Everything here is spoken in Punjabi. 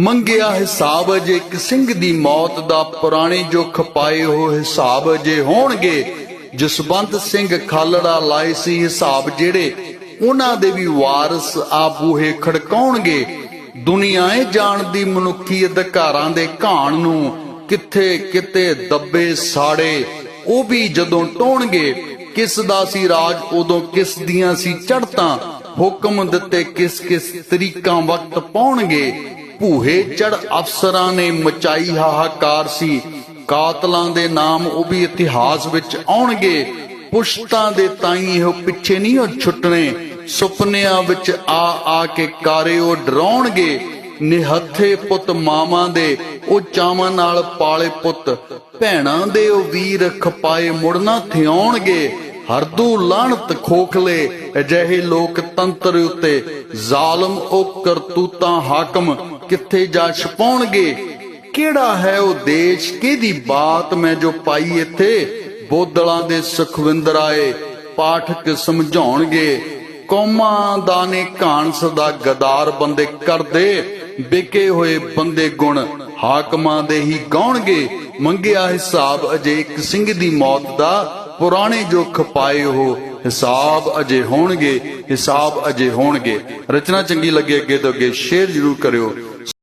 ਮੰਗਿਆ ਹਿਸਾਬ ਅਜੇ ਇੱਕ ਸਿੰਘ ਦੀ ਮੌਤ ਦਾ ਪੁਰਾਣੇ ਜੋ ਖਪਾਏ ਹੋ ਹਿਸਾਬ ਅਜੇ ਹੋਣਗੇ। ਜਸਵੰਤ ਸਿੰਘ ਖਾਲੜਾ ਲਾਏ ਸੀ ਹਿਸਾਬ ਜਿਹੜੇ, ਉਹਨਾਂ ਦੇ ਵੀ ਵਾਰਸ ਆ ਬੂਹੇ ਖੜਕਾਉਣਗੇ। ਦੁਨੀਆਏ ਜਾਣਦੀ ਮਨੁੱਖੀ ਅਧਿਕਾਰਾਂ ਦੇ ਘਾਣ ਨੂੰ ਕਿੱਥੇ ਕਿਤੇ ਦੱਬੇ ਸਾੜੇ, ਉਹ ਵੀ ਜਦੋਂ ਟੋਣਗੇ, ਕਿਸ ਦਾ ਸੀ ਰਾਜ ਉਦੋਂ ਕਿਸ ਦੀਆਂ ਸੀ ਚੜਤਾਂ, ਹੁਕਮ ਦਿੱਤੇ ਕਿਸ ਕਿਸ ਤਰੀਕਾਂ ਵਕਤ ਪਾਉਣਗੇ। ਭੂਹੇ ਚੜ ਅਫਸਰਾਂ ਨੇ ਮਚਾਈ ਹਾਹਾਕਾਰ ਸੀ। ਕਾਤਲਾਂ ਦੇ ਨਾਮ ਉਹ ਵੀ ਇਤਿਹਾਸ ਵਿੱਚ ਆਉਣਗੇ। ਪੁਸ਼ਤਾਂ ਦੇ ਤਾਈ ਇਹੋ ਪਿੱਛੇ ਨਹੀਂ ਉਹ ਛੁੱਟਣੇ। ਸੁਪਨਿਆਂ ਵਿੱਚ ਆ ਆ ਕੇ ਕਾਰੇ ਉਹ ਡਰਾਉਣਗੇ। ਨਿਹੱਥੇ ਪੁੱਤ ਮਾਵਾਂ ਦੇ, ਉਹ ਚਾਵਾਂ ਨਾਲ ਪਾਲੇ ਪੁੱਤ। ਭੈਣਾਂ ਦੇ ਉਹ ਵੀਰ ਖਪਾਏ ਮੁੜਨਾ ਥਿਆਉਣਗੇ। ਹਰਦੂ ਲਾਣਤ ਖੋਖਲੇ, ਅਜਿਹੇ ਲੋਕ ਤੰਤਰ ਉਤੇ। ਜ਼ਾਲਮ ਉਹ ਕਰਤੂਤਾਂ ਹਾਕਮ ਕਿੱਥੇ ਜਾ ਛਪਾਉਣਗੇ ਕਿਹੜਾ ਹੈ ਉਹ ਦੇਸ਼? ਕਿਹਦੀ ਬਾਤ ਮੈਂ ਜੋ ਪਾਈ ਇੱਥੇ? ਬੋਦਲਾਂ ਦੇ ਸੁਖਵਿੰਦਰ ਆਏ, ਪਾਠਕ ਸਮਝਾਉਣਗੇ। ਕੌਮਾਂ ਦਾ ਨੇ ਘਾਣ ਸਦਾ ਗਦਾਰ ਬੰਦੇ ਕਰਦੇ। ਵਿਕੇ ਹੋਏ ਬੰਦੇ ਗੁਣ ਹਾਕਮਾਂ ਦੇ ਹੀ ਗਾਉਣਗੇ। ਮੰਗਿਆ ਹਿਸਾਬ ਅਜੇ ਇੱਕ ਸਿੰਘ ਦੀ ਮੌਤ ਦਾ। ਪੁਰਾਣੇ ਜੋ ਖਪਾਏ ਹੋ ਹਿਸਾਬ ਅਜੇ ਹੋਣਗੇ। ਹਿਸਾਬ ਅਜੇ ਹੋਣਗੇ। ਰਚਨਾ ਚੰਗੀ ਲੱਗੇ ਅੱਗੇ ਤੋਂ ਅੱਗੇ ਸ਼ੇਅਰ ਜ਼ਰੂਰ ਕਰਿਓ।